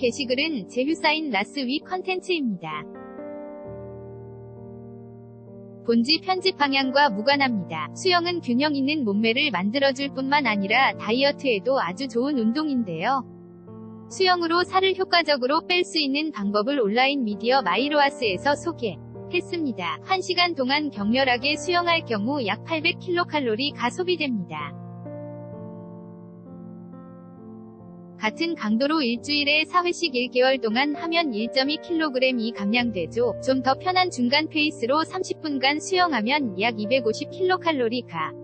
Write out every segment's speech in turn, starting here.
게시글은 제휴사인 라스위 컨텐츠입니다. 본지 편집 방향과 무관합니다. 수영은 균형 있는 몸매를 만들어줄 뿐만 아니라 다이어트에도 아주 좋은 운동인데요. 수영으로 살을 효과적으로 뺄 수 있는 방법을 온라인 미디어 마이로아스에서 소개했습니다. 1시간 동안 격렬하게 수영할 경우 약 800kcal가 소비됩니다. 같은 강도로 일주일에 4회씩 1개월 동안 하면 1.2kg이 감량되죠. 좀 더 편한 중간 페이스로 30분간 수영하면 약 250kcal가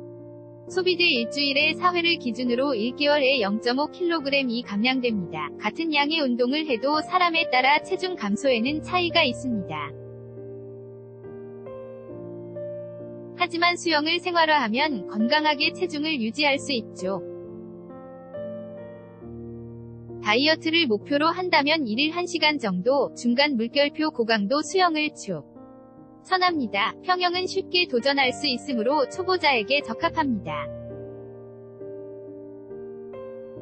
소비돼 일주일에 4회를 기준으로 1개월에 0.5kg이 감량됩니다. 같은 양의 운동을 해도 사람에 따라 체중 감소에는 차이가 있습니다. 하지만 수영을 생활화하면 건강하게 체중을 유지할 수 있죠. 다이어트를 목표로 한다면 1일 1시간 정도 중간 물결표 고강도 수영을 추 선합니다. 평형은 쉽게 도전할 수 있으므로 초보자에게 적합합니다.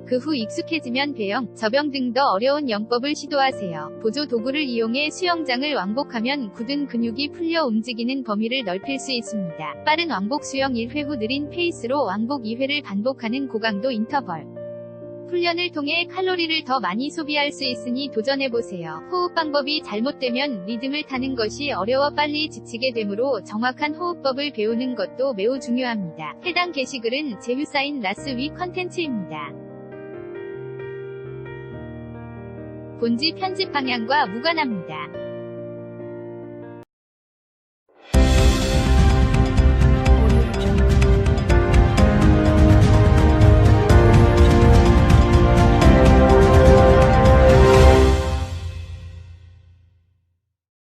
그 후 익숙해지면 배영, 접영 등더 어려운 영법을 시도하세요. 보조 도구를 이용해 수영장을 왕복하면 굳은 근육이 풀려 움직이는 범위를 넓힐 수 있습니다. 빠른 왕복 수영 1회 후 느린 페이스로 왕복 2회를 반복하는 고강도 인터벌. 훈련을 통해 칼로리를 더 많이 소비할 수 있으니 도전해보세요. 호흡 방법이 잘못되면 리듬을 타는 것이 어려워 빨리 지치게 되므로 정확한 호흡법을 배우는 것도 매우 중요합니다. 해당 게시글은 제휴사인 라스위 컨텐츠입니다. 본지 편집 방향과 무관합니다.